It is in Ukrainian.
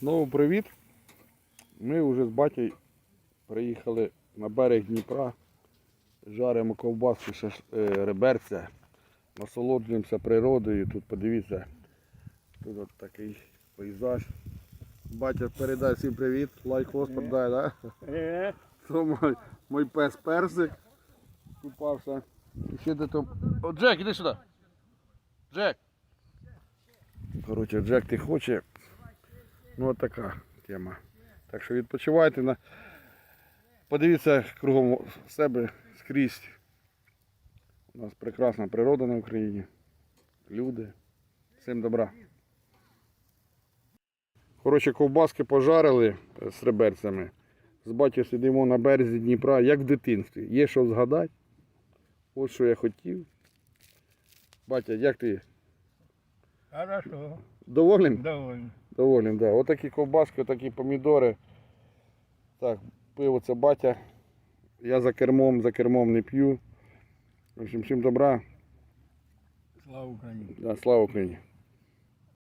Знову привіт. Ми вже з батьком приїхали на берег Дніпра, жаримо ковбаску, шаш... е, реберця, насолоджуємося природою. Тут подивіться, тут от такий пейзаж. Батя передай всім привіт, лайк хвост передай, да? Е, То мой, мой пес персик купався. І ще де там. О, Джек, іди сюди. Джек. Коротше, Джек ти хоче. Ну от така тема. Так що відпочивайте на. Подивіться кругом себе скрізь. У нас прекрасна природа на Україні. Люди. Всім добра. Коротше, ковбаски пожарили з реберцями. З батьком сидимо на березі Дніпра, як в дитинстві. Є що згадати. Ось що я хотів. Батя, як ти? Хорошо, Доволен? довольно. Доволен, да. такі ковбаски, отакі помідори. Так, пиво це батя. Я за кермом, за кермом не п'ю. В общем, всім добра. Слава Україні. Да, слава Україні.